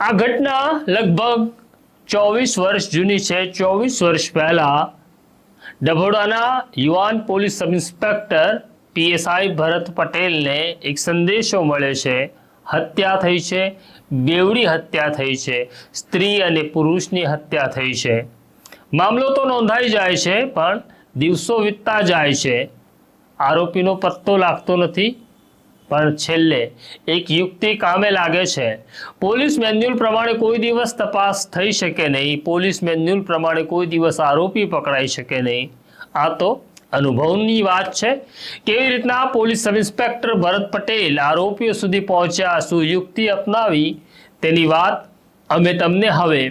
આ ઘટના લગભગ ચોવીસ વર્ષ જૂની છે. ચોવીસ વર્ષ પહેલા ડભોડાના યુવાન police sub inspector PSI Bharat પટેલને એક સંદેશો મળે છે. હત્યા થઈ છે. બેવડી હત્યા થઈ છે. સ્ત્રી અને પુરુષની હત્યા થઈ છે. મામલો તો નોંધાઈ જાય છે, પણ દિવસો વીતતા જાય છે. આરોપીનો પત્તો લાગતો નથી. પણ છેલ્લે એક યુક્તિ કામે લાગે છે. પોલીસ મેન્યુઅલ પ્રમાણે કોઈ દિવસ તપાસ થઈ શકે નહીં. પોલીસ મેન્યુઅલ પ્રમાણે કોઈ દિવસ આરોપી પકડાઈ શકે નહીં. આ તો અનુભવની વાત છે. કેવી રીતના police sub inspector Bharat Patel આરોપીઓ સુધી પહોંચ્યા શું યુક્તિ અપનાવી? તેની વાત અમે તમને હવે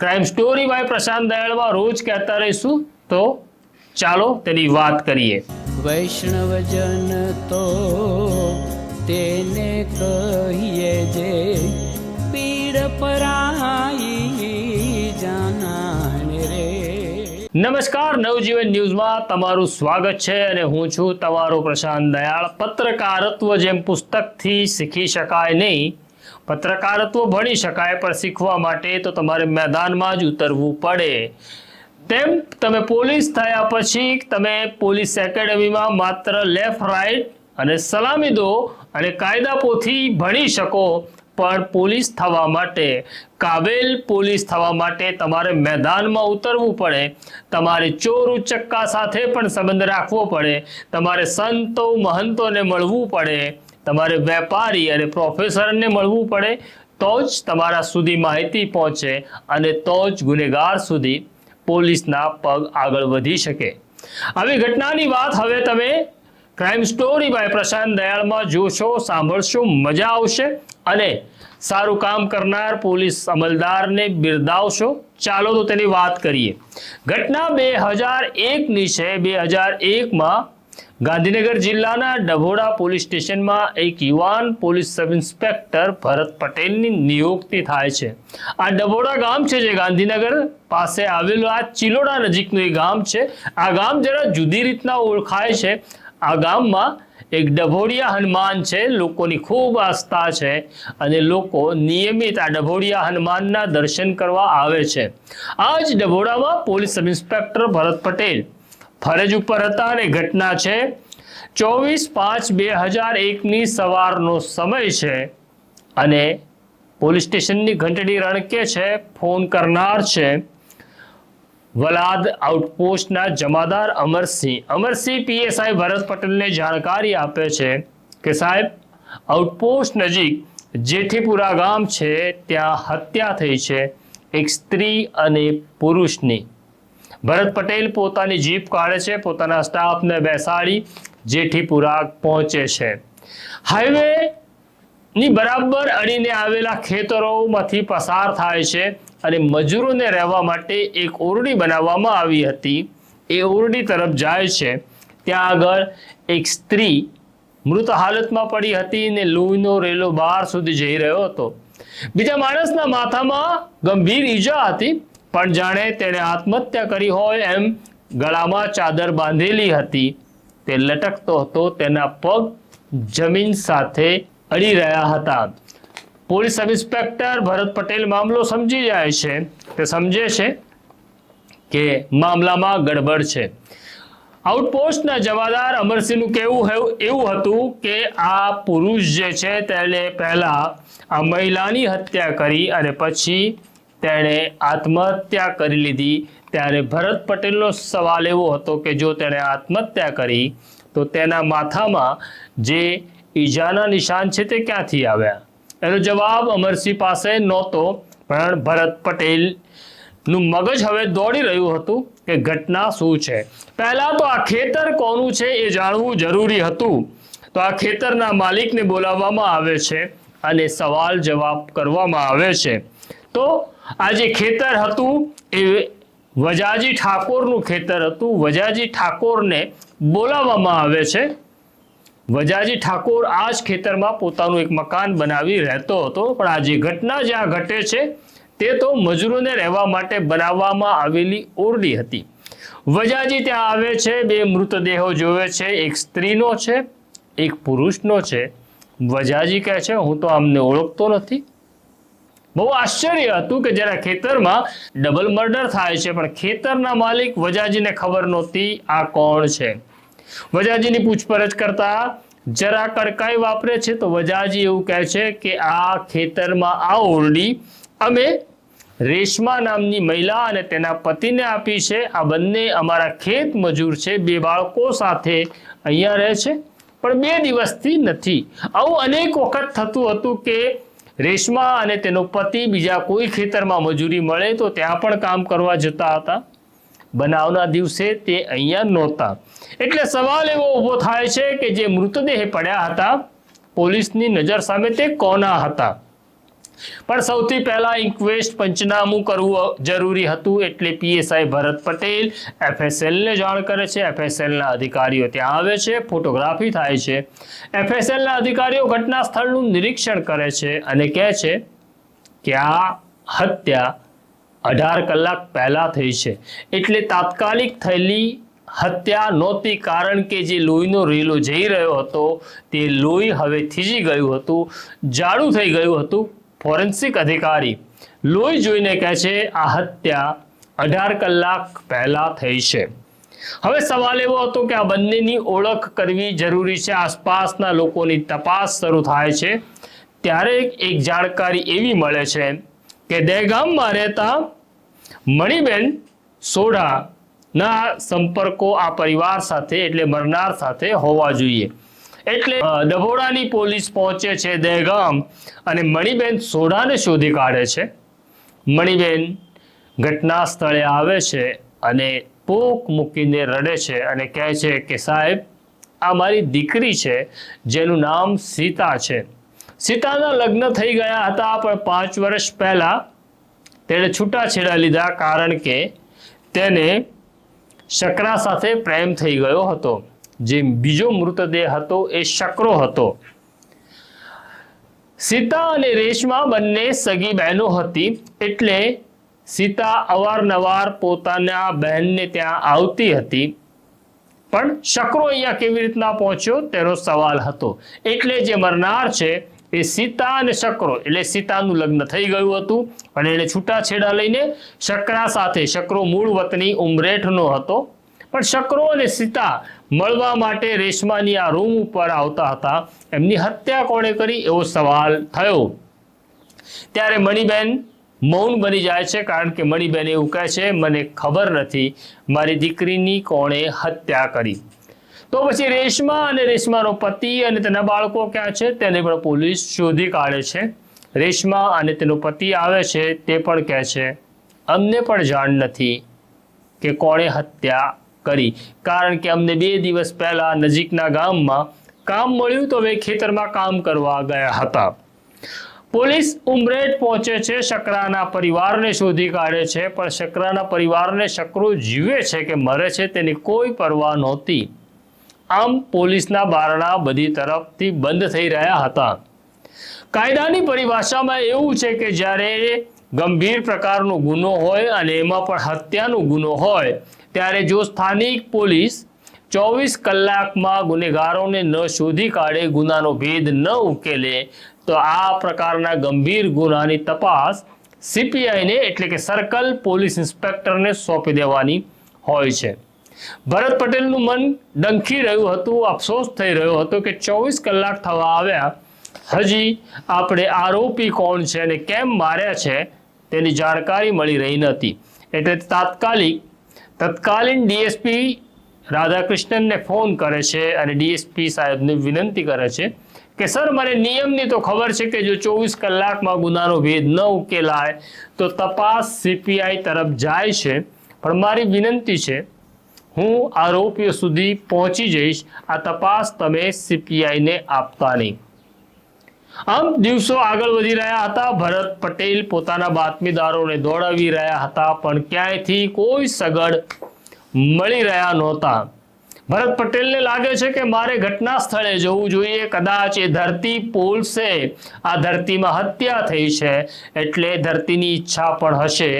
ક્રાઇમ સ્ટોરી બાય પ્રશાંત દયાળમાં રોજ કહેતા રહીશું. તો ચાલો તેની વાત કરીએ. વૈષ્ણવજન તો તેને કહીએ જે પીર પરાઈ જાનાને રે. નમસ્કાર, નવજીવન ન્યૂઝમાં તમારું સ્વાગત છે અને હું છું તમારો પ્રશાંત દયાળ. પત્રકારત્વ જેમ પુસ્તકથી શીખી શકાય નહીં, પત્રકારત્વ ભણી શકાય, પણ શીખવા માટે તો તમારે મેદાનમાં જ ઉતરવું પડે. તેમ તમે પોલીસ થયા પછી તમે પોલીસ એકેડમીમાં માત્ર લેફ્ટ રાઈટ અને સલામી દો અને કાયદા પોથી ભણી શકો, પણ પોલીસ થવા માટે, કાબેલ પોલીસ થવા માટે તમારે મેદાનમાં ઉતરવું પડે, તમારે ચોર ઉચક્કા સાથે પણ સંબંધ રાખવો પડે, તમારે સંતો, મહંતોને મળવું પડે, તમારે વેપારી અને પ્રોફેસરને મળવું પડે, તો જ તમારા સુધી માહિતી પહોંચે અને તો જ ગુનેગાર સુધી પોલીસના પગ આગળ વધી શકે. આવી ઘટનાની વાત હવે તમે ક્રાઇમ સ્ટોરી બાય પ્રશાંત દયાળમાં જોશો, સાંભળશો, મજા આવશે. અને સારું કામ કરનાર પોલીસ અમલદારને બિરદાવશો. ચાલો તો તેની વાત કરીએ. ઘટના બે હજાર એકની છે. બે હજાર એકમાં ગાંધીનગર જિલ્લાના ડભોડા પોલીસ સ્ટેશનમાં એક યુવાન પોલીસ સબ ઇન્સ્પેક્ટર ભરત પટેલની નિયુક્તિ થાય છે. આ ડભોડા ગામ છે જે ગાંધીનગર પાસે આવેલું. આ ચિલોડા નજીકનું એ ગામ છે. આ ગામ જરા જુદી રીતના ઓળખાય છે. આ ગામમાં એક ડભોડિયા હનુમાન છે, લોકોની ખૂબ આસ્થા છે અને લોકો નિયમિત આ ડભોડિયા હનુમાનના દર્શન કરવા આવે છે. આ જ ડભોડામાં police sub inspector Bharat Patel ફરજ ઉપર હતા અને ઘટના છે. ચોવીસ પાંચ બે હજાર એકની સવારનો સમય છે અને પોલીસ સ્ટેશનની ઘંટડી રણકે છે, ફોન કરનાર છે. વલાદ આઉટપોસ્ટના જમાદાર અમરસિંહ અમરસિંહ પીએસઆઈ ભરત પટેલને જાણકારી આપે છે કે સાહેબ, આઉટપોસ્ટ નજીક જેઠીપુરા ગામ છે, ત્યાં હત્યા થઈ છે એક સ્ત્રી અને પુરુષની. ભરત પટેલ પોતાની જીપ કાઢે છે, પોતાના સ્ટાફને બેસાડી જેઠીપુરા પહોંચે છે. હાઈવે ની બરાબર અડીને આવેલા ખેતરોમાંથી પસાર થાય છે અને મજૂરોને રહેવા માટે એક ઓરડી બનાવવામાં આવી હતી. એ ઓરડી તરફ જાય છે. ત્યાં આગળ એક સ્ત્રી મૃત હાલતમાં પડી હતી ને લોહીનો રેલો બહાર સુધી જઈ રહ્યો હતો. બીજા માણસના માથામાં ગંભીર ઈજા હતી, પણ જાણે તેણે આત્મહત્યા કરી હોય એમ ગળામાં ચાદર બાંધેલી હતી. તે લટકતો હતો, તેના પગ જમીન સાથે અડી રહ્યા હતા. Police sub inspector Bharat Patel મામલો સમજી જાય છે. તે સમજે છે કે મામલામાં ગડબડ છે. આઉટપોસ્ટના જવાદાર અમરસિંહનું કહેવું એવું હતું કે આ પુરુષ જે છે તેણે પહેલાં આ મહિલાની હત્યા કરી અને પછી તેણે આત્મહત્યા કરી લીધી. ત્યારે ભરત પટેલનો સવાલ એવો હતો કે જો તેણે આત્મહત્યા કરી, તો તેના માથામાં જે ઈજાના નિશાન છે તે ક્યાંથી આવ્યા? એનો જવાબ અમરસિંહ પાસે નહોતો, પણ ભરત પટેલનું મગજ હવે દોડી રહ્યું હતું કે ઘટના શું છે. પહેલાં તો આ ખેતર કોનું છે એ જાણવું જરૂરી હતું. તો આ ખેતરના માલિકને બોલાવવામાં આવે છે અને સવાલ જવાબ કરવામાં આવે છે. તો આ જે ખેતર હતું એ વજાજી ઠાકોરનું ખેતર હતું. વજાજી ઠાકોરને બોલાવવામાં આવે છે. વજાજી ઠાકોર આ જ ખેતરમાં પોતાનું એક મકાન બનાવી રહેતો હતો, પણ આ જે ઘટના જ્યાં ઘટે છે, તે તો મજૂરોને રહેવા માટે બનાવવામાં આવેલી ઓરડી હતી. વજાજી ત્યાં આવે છે, બે મૃતદેહો જોવે છે, એક સ્ત્રીનો છે, એક પુરુષનો છે. વજાજી કહે છે, હું તો આમને ઓળખતો નથી. બહુ આશ્ચર્ય હતું કે જ્યારે ખેતરમાં ડબલ મર્ડર થાય છે, પણ ખેતરના માલિક વજાજીને ખબર નહોતી આ કોણ છે. વજાજીની પૂછપરછ કરતા જરા કડકાઈ વાપરે છે તો વજાજી એવું કહે છે કે આ ખેતરમાં આ ઓરડી અમે રેશમા નામની મહિલા અને તેના પતિને આપી છે. આ બંને અમારા ખેત મજૂર છે. બે બાળકો સાથે અહીંયા રહે છે. પણ બે દિવસથી નથી. આવું અનેક વખત થતું હતું કે રેશમા અને તેનો પતિ બીજા કોઈ ખેતરમાં મજૂરી મળે તો ત્યાં પણ કામ કરવા જતા હતા. બનાવના દિવસે તે અહીંયા નહોતા. એટલે સવાલ એવો ઊભો થાય છે કે જે મૃતદેહ પડ્યા હતા, પોલીસની નજર સામે તે કોના હતા? પણ સૌથી પહેલા ઇન્ક્વેસ્ટ પંચનામું કરવું જરૂરી હતું એટલે પીએસઆઈ ભરત પટેલ એફએસએલને જાણ કરે છે. એફએસએલના અધિકારીઓ ત્યાં આવે છે, ફોટોગ્રાફી થાય છે. એફએસએલના અધિકારીઓ ઘટના સ્થળનું નિરીક્ષણ કરે છે અને કહે છે કે આ હત્યા અઢાર કલાક પહેલા થઈ છે. એટલે તાત્કાલિક થયેલી હત્યા નહોતી કારણ કે જે લોહીનો રેલો જઈ રહ્યો હતો, તે લોહી હવે થીજી ગયું હતું, જાડું થઈ ગયું હતું ફોરેન્સિક અધિકારી. લોહી જોઈને કહે છે, આ હત્યા અઢાર કલાક પહેલા થઈ છે. હવે સવાલ એવો હતો કે આ બંનેની ઓળખ કરવી જરૂરી છે? આસપાસના લોકોની તપાસ શરૂ થાય છે. ત્યારે એક જાણકારી એવી મળે છે કે દહેગામમાં રહેતા મણિબેન સોઢાના સંપર્કો આ પરિવાર સાથે એટલે મરનાર સાથે હોવા જોઈએ. એટલે ડભોડાની પોલીસ પહોંચે છે દહેગામ અને મણિબેન સોઢાને શોધી કાઢે છે. મણિબેન ઘટના સ્થળે આવે છે અને પોક મૂકીને રડે છે અને કહે છે કે સાહેબ, આ મારી દીકરી છે, જેનું નામ સીતા છે. સીતાના લગ્ન થઈ ગયા હતા, પણ પાંચ વર્ષ પહેલા તેણે છૂટાછેડા લીધા કારણ કે તેને શકરા સાથે પ્રેમ થઈ ગયો હતો. જે બીજો મૃતદેહ હતો, એ શકરો હતો. સીતા અને રેશમા બંને સગી બહેનો હતી, એટલે સીતા અવારનવાર પોતાના બહેનને ત્યાં આવતી હતી. પણ શકરો અહીંયા કેવી રીતના પહોંચ્યો, તેનો સવાલ હતો. એટલે જે મરનાર છે એ સીતા અને શક્રો, એટલે સીતાનું લગ્ન થઈ ગયું હતું અને એને છૂટાછેડા લઈને શકરા સાથે, શકરો મૂળ વતની ઉમરેઠનો હતો. પણ શકરો અને સીતા મળવા માટે રેશમાની આ રૂમ ઉપર આવતા હતા. એમની હત્યા કોણે કરી? એવો સવાલ થયો. ત્યારે મણિબેન મૌન બની જાય છે, કારણ કે મણિબેન એવું કહે છે, મને ખબર નથી, મારી દીકરીની કોણે હત્યા કરી. તો પછી રેશમા અને રેશમાનો પતિ અને તેના બાળકો ક્યાં છે? તેને પણ પોલીસ શોધી કાઢે છે. રેશમા અને તેનો પતિ આવે છે તે પણ કહે છે, અમને પણ જાણ નથી કે કોણે હત્યા કરી. કારણ કે અમને બે દિવસ પહેલા નજીકના ગામમાં કામ મળ્યું તો અમે ખેતરમાં કામ કરવા ગયા હતા. પોલીસ ઉમરેટ પહોંચે છે, શકરાના પરિવારને શોધી કાઢે છે, પણ શકરાના પરિવારને શકરો જીવે છે કે મરે છે તેની કોઈ પરવા નહોતી. આમ પોલીસના બારણા બધી તરફથી બંધ થઈ રહ્યા હતા. કાયદાની પરિભાષામાં એવું છે કે જ્યારે ગંભીર પ્રકારનો ગુનો હોય અને એમાં પણ હત્યાનો ગુનો હોય, ત્યારે જો સ્થાનિક પોલીસ ચોવીસ કલાકમાં ગુનેગારોને ન શોધી કાઢે, ગુનાનો ભેદ ન ઉકેલે, તો આ પ્રકારના ગંભીર ગુનાની તપાસ સીપીઆઈને એટલે કે સર્કલ પોલીસ ઇન્સ્પેક્ટરને સોંપી દેવાની હોય છે. ભરત પટેલનું મન ડંખી રહ્યું હતું, અફસોસ થઈ રહ્યો હતો કે ચોવીસ કલાક થવા આવ્યા. હજી આપણે આરોપી કોણ છે અને કેમ માર્યા છે તેની જાણકારી મળી રહી નથી. એટલે તાત્કાલિક, તત્કાલીન ડીએસપી રાધાકૃષ્ણનને ફોન કરે છે અને ડીએસપી સાહેબને વિનંતી કરે છે કે, સર મને નિયમની તો ખબર છે કે જો ચોવીસ કલાકમાં ગુનાનો ભેદ ન ઉકેલાય, તો તપાસ સીપીઆઈ તરફ જાય છે. પણ મારી વિનંતી છે હું આરોપીઓ સુધી પહોંચી જઈશ. આ તપાસ તમે સીપીઆઈને આપતા નહીં આમ દિવસો આગળ વધી રહ્યા હતા. ભરત પટેલ પોતાના બાતમીદારોને દોડાવી રહ્યા હતા, પણ ક્યાંયથી કોઈ સગડ મળી રહ્યા નહોતા. ભરત પટેલને લાગે છે કે મારે ઘટના સ્થળે જવું જોઈએ. કદાચ એ ધરતી પોલશે આ ધરતીમાં હત્યા થઈ છે, એટલે ધરતીની ઈચ્છા પણ હશે.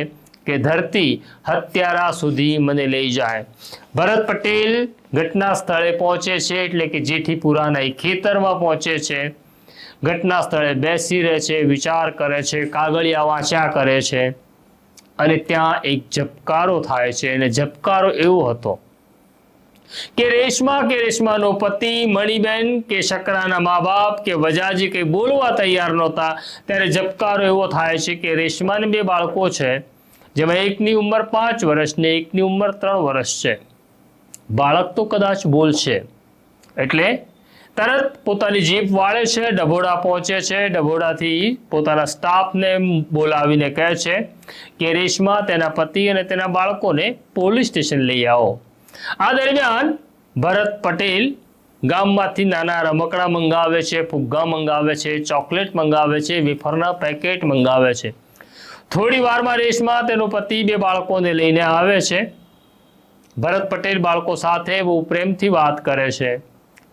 કે ધરતી હત્યારા સુધી મને લઈ જાય. ભરત પટેલ ઘટના સ્થળે પહોંચે છે એટલે કે જેઠીપુરાના એ ખેતરમાં પહોંચે છે. ઘટના સ્થળે બેસી રહે છે, વિચાર કરે છે, કાગળિયા વાંચ્યા કરે છે અને ત્યાં એક ઝબકારો થાય છે અને ઝબકારો એવો હતો કે રેશમા કે રેશમાનો પતિ, મણિબેન કે શકરાના મા બાપ કે વજાજી કંઈ બોલવા તૈયાર નહોતા, ત્યારે ઝબકારો એવો થાય છે કે રેશમાને બે બાળકો છે. જેમાં એકની ઉંમર પાંચ વર્ષ ને એકની ઉંમર ત્રણ વર્ષ છે. બાળક તો કદાચ બોલશે. એટલે તરત પોતાની જીપ વાળે છે, ડભોડા પહોંચે છે, ડભોડાથી પોતાના સ્ટાફને બોલાવીને કહે છે કે રેશમા, તેના પતિ અને તેના બાળકોને પોલીસ સ્ટેશન લઈ આવો. આ દરમિયાન ભરત પટેલ ગામમાંથી નાના રમકડા મંગાવે છે, ફુગ્ગા મંગાવે છે, ચોકલેટ મંગાવે છે, વેફરના પેકેટ મંગાવે છે. થોડી વારમાં રેસમાં તેનો પતિ બે બાળકોને લઈને આવે છે. ભરત પટેલ બાળકો સાથે બહુ પ્રેમથી વાત કરે છે.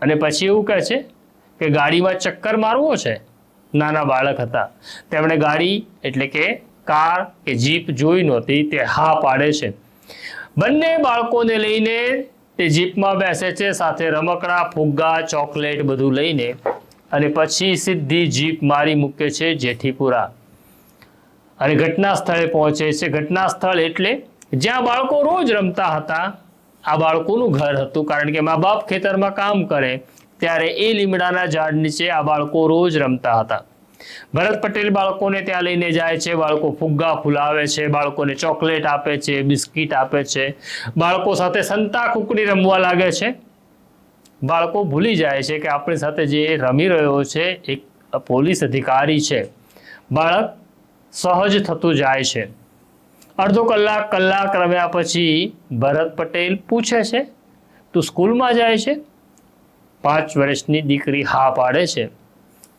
અને પછી એવું કહે છે કે ગાડીમાં ચક્કર મારવો છે. નાના બાળક હતા. તેમણે ગાડી એટલે કે કાર કે જીપ જોઈ નહોતી, તે હા પાડે છે. બંને બાળકોને લઈને તે જીપમાં બેસે છે, સાથે રમકડા, ફુગ્ગા, ચોકલેટ બધું લઈને અને પછી સીધી જીપ મારી મૂકે છે જેઠીપુરા. અને ઘટના સ્થળે પહોંચે છે. ઘટના સ્થળ એટલે જ્યાં બાળકો રોજ રમતા હતા, આ બાળકોનું ઘર હતું. કારણ કે મા બાપ ખેતરમાં કામ કરે, ત્યારે એ લીમડાના ઝાડ નીચે આ બાળકો રોજ રમતા હતા. ભરત પટેલ બાળકોને ત્યાં લઈને જાય છે. બાળકો ફુગ્ગા ફુલાવે છે. બાળકોને ચોકલેટ આપે છે, બિસ્કિટ આપે છે. બાળકો સાથે સંતા કુકડી રમવા લાગે છે. બાળકો ભૂલી જાય છે કે આપણી સાથે જે રમી રહ્યો છે, એક પોલીસ અધિકારી છે. બાળક સહજ થતું જાય છે. અડધો કલાક કલાક રમ્યા પછી ભરત પટેલ પૂછે છે, તું સ્કૂલમાં જાય છે? પાંચ વર્ષની દીકરી હા પાડે છે.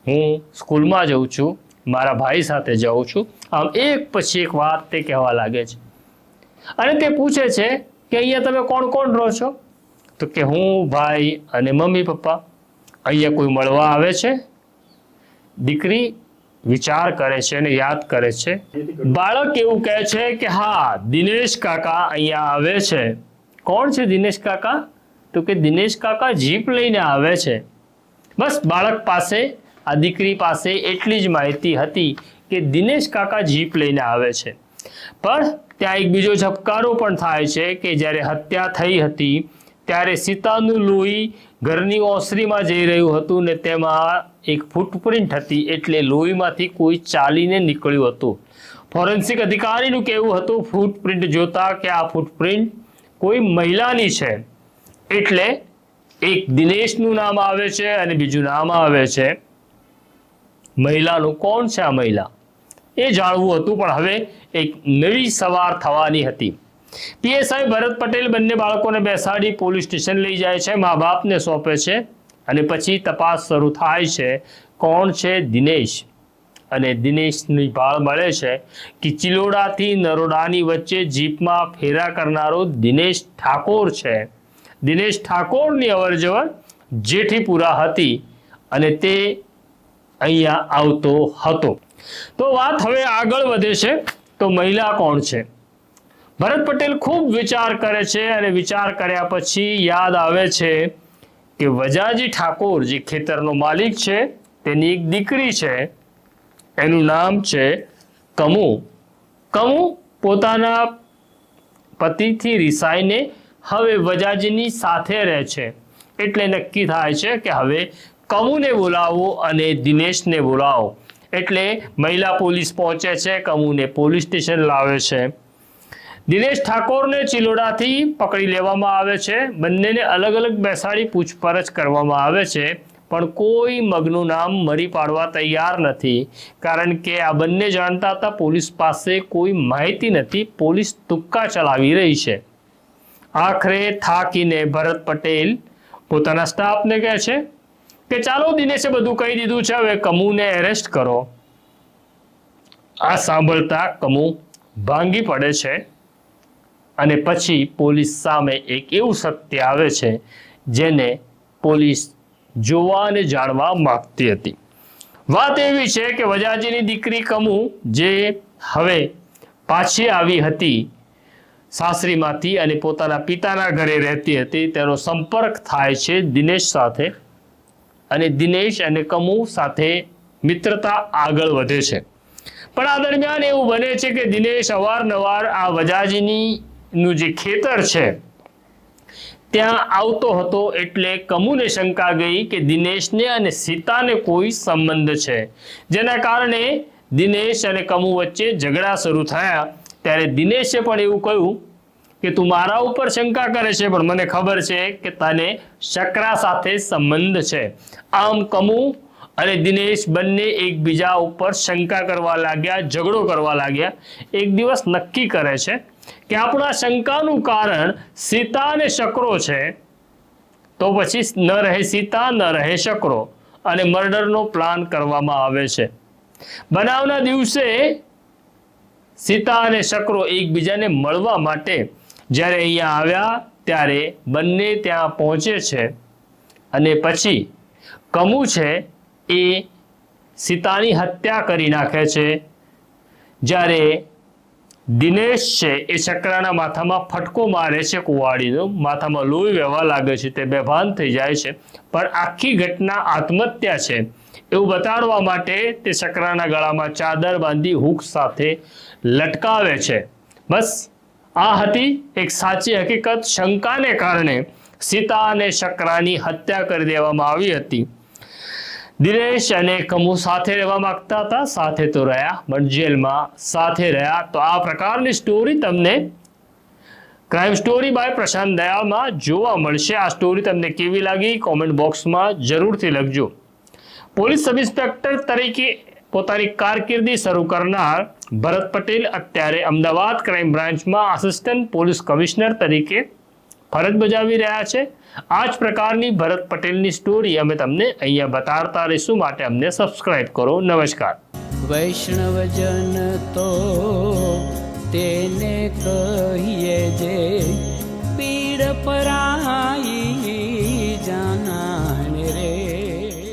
હું સ્કૂલમાં જઉં છું, મારા ભાઈ સાથે જાઉં છું. આમ એક પછી એક વાત તે કહેવા લાગે છે. અને તે પૂછે છે કે અહીંયા તમે કોણ કોણ રહો છો? તો કે હું ભાઈ અને મમ્મી પપ્પા. અહીંયા કોઈ મળવા આવે છે? દીકરી વિચાર કરે છે અને યાદ કરે છે. બાળક એવું કહે છે કે, હા, દિનેશ કાકા અહીંયા આવે છે. કોણ છે દિનેશ કાકા? તો કે દિનેશ કાકા જીપ લઈને આવે છે. બસ, બાળક પાસે, આ દીકરી પાસે એટલી જ માહિતી હતી કે દિનેશ કાકા જીપ લઈને આવે છે. પણ ત્યાં એક બીજો ઝબકારો પણ થાય છે કે જ્યારે હત્યા થઈ હતી, ત્યારે સીતાનું લોહી ઘરની ઓસરીમાં જઈ રહ્યું હતું ને તેમાં એક ફૂટપ્રિન્ટ હતી એટલે લોહીમાંથી કોઈ ચાલીને નીકળ્યું હતું. ફોરેન્સિક અધિકારીનું કહેવું હતું ફૂટપ્રિન્ટ જોતા કે આ ફૂટપ્રિન્ટ કોઈ મહિલાની છે? એટલે એક દિનેશનું નામ આવે છે અને બીજું નામ આવે છે. મહિલાનું કોણ છે આ મહિલા? એ જાણવું હતું, પણ હવે એક નવી સવાર થવાની હતી. પીએસઆઈ ભરત પટેલ બંને બાળકોને બેસાડી પોલીસ સ્ટેશન લઈ જાય છે, મા બાપને સોંપે છે. અને પછી તપાસ શરૂ થાય છે, કોણ છે દિનેશ? અને દિનેશની ભાળ મળે છે કે ચિલોડાથી નરોડાની વચ્ચે જીપમાં ફેરા કરનારો દિનેશ ઠાકોર છે. દિનેશ ઠાકોરની અવરજવર જેઠીપુરા હતી અને તે અહીંયા આવતો હતો. તો વાત હવે આગળ વધે છે, તો મહિલા કોણ છે? ભરત પટેલ ખૂબ વિચાર કરે છે અને વિચાર કર્યા પછી યાદ આવે છે કે વજાજી ઠાકોર જે ખેતરનો માલિક છે, તેની એક દીકરી છે, એનું નામ છે કમુ. કમુ પોતાના પતિથી રિસાઈને હવે વજાજીની સાથે રહે છે. એટલે નક્કી થાય છે કે હવે કમુને બોલાવો અને દિનેશને બોલાવો. એટલે મહિલા પોલીસ પહોંચે છે, કમુને પોલીસ સ્ટેશન લાવે છે. દિનેશ ઠાકોરને ચિલોડાથી પકડી લેવામાં આવે છે. બંનેને અલગ અલગ બેસાડી પૂછપરછ કરવામાં આવે છે, પણ કોઈ મગનું નામ મરી પાડવા તૈયાર નથી. કારણ કે આ બંને જાણતા હતા પોલીસ પાસે કોઈ માહિતી નથી, પોલીસ તુક્કા ચલાવી રહી છે. આખરે થાકીને ભરત પટેલ પોતાના સ્ટાફને કહે છે કે ચાલો દિનેશે બધું કહી દીધું છે, હવે કમુને એરેસ્ટ કરો. આ સાંભળતા કમુ ભાંગી પડે છે. અને પછી પોલીસ સામે એક એવું સત્ય આવે છે, જેને પોલીસ જોવા અને જાણવા માગતી હતી. વાત એવી છે કે વજાજીની દીકરી કમુ, જે હવે પાછી આવી હતી સાસરીમાંથી અને પોતાના પિતાના ઘરે રહેતી હતી, તેનો સંપર્ક થાય છે દિનેશ સાથે અને દિનેશ અને કમુ સાથે મિત્રતા આગળ વધે છે. પણ આ દરમિયાન એવું બને છે કે દિનેશ અવારનવાર આ વજાજીની નું જે ખેતર છે, ત્યાં આવતો હતો એટલે કમુને શંકા ગઈ કે દિનેશને અને સીતાને કોઈ સંબંધ છે. જેના કારણે દિનેશ અને કમુ વચ્ચે ઝઘડા શરૂ થયા. ત્યારે દિનેશે પણ એવું કહ્યું કે, તું મારા ઉપર શંકા કરે છે, પણ મને ખબર છે કે તને શકરા સાથે સંબંધ છે. આમ કમુ અને દિનેશ બંને એકબીજા ઉપર શંકા કરવા લાગ્યા, ઝઘડો કરવા લાગ્યા. એક દિવસ નક્કી કરે છે કે આપણા શંકાનું કારણ સીતા અને શકરો છે, તો પછી ન રહે સીતા, ન રહે શકરો અને મર્ડરનો પ્લાન કરવામાં આવે છે. બનાવના દિવસે સીતા અને શકરો એકબીજાને મળવા માટે જ્યારે અહીંયા આવ્યા, ત્યારે બંને ત્યાં પહોંચે છે અને પછી કમુ છે એ સીતાની હત્યા કરી નાખે છે. જ્યારે દિનેશ છે એ શકરાના માથામાં ફટકો મારે છે કુવાડીનો. માથામાં લોહી વહેવા લાગે છે, તે બેભાન થઈ જાય છે. પણ આખી ઘટના આત્મહત્યા છે. એવું બતાડવા માટે તે શકરાના ગળામાં ચાદર બાંધી હુક સાથે લટકાવે છે. બસ, આ હતી એક સાચી હકીકત. શંકાને કારણે સીતા અને શકરાની હત્યા કરી દેવામાં આવી હતી. દિનેશ અને કમુ સાથે રહેવા માંગતા હતા. સાથે તો રહ્યા, પણ જેલમાં સાથે રહ્યા. તો આ પ્રકારની સ્ટોરી તમને ક્રાઇમ સ્ટોરી બાય પ્રશાંત દયાળમાં જોવા મળશે. આ સ્ટોરી તમને કેવી લાગી? કોમેન્ટ બોક્સમાં જરૂરથી લખજો. પોલીસ સબ ઇન્સ્પેક્ટર તરીકે પોતાની કારકિર્દી શરૂ કરનાર ભરત પટેલ અત્યારે અમદાવાદ ક્રાઇમ બ્રાન્ચમાં આસિસ્ટન્ટ પોલીસ કમિશનર તરીકે ફરજ બજાવી રહ્યા છે. આ જ પ્રકારની ભરત પટેલની સ્ટોરી અમે તમને અહીંયા બતાવતા રહીશું માટે અમને સબસ્ક્રાઇબ કરો. નમસ્કાર. વૈષ્ણવજન તો તેને કહીએ જે પીડ પરાઈ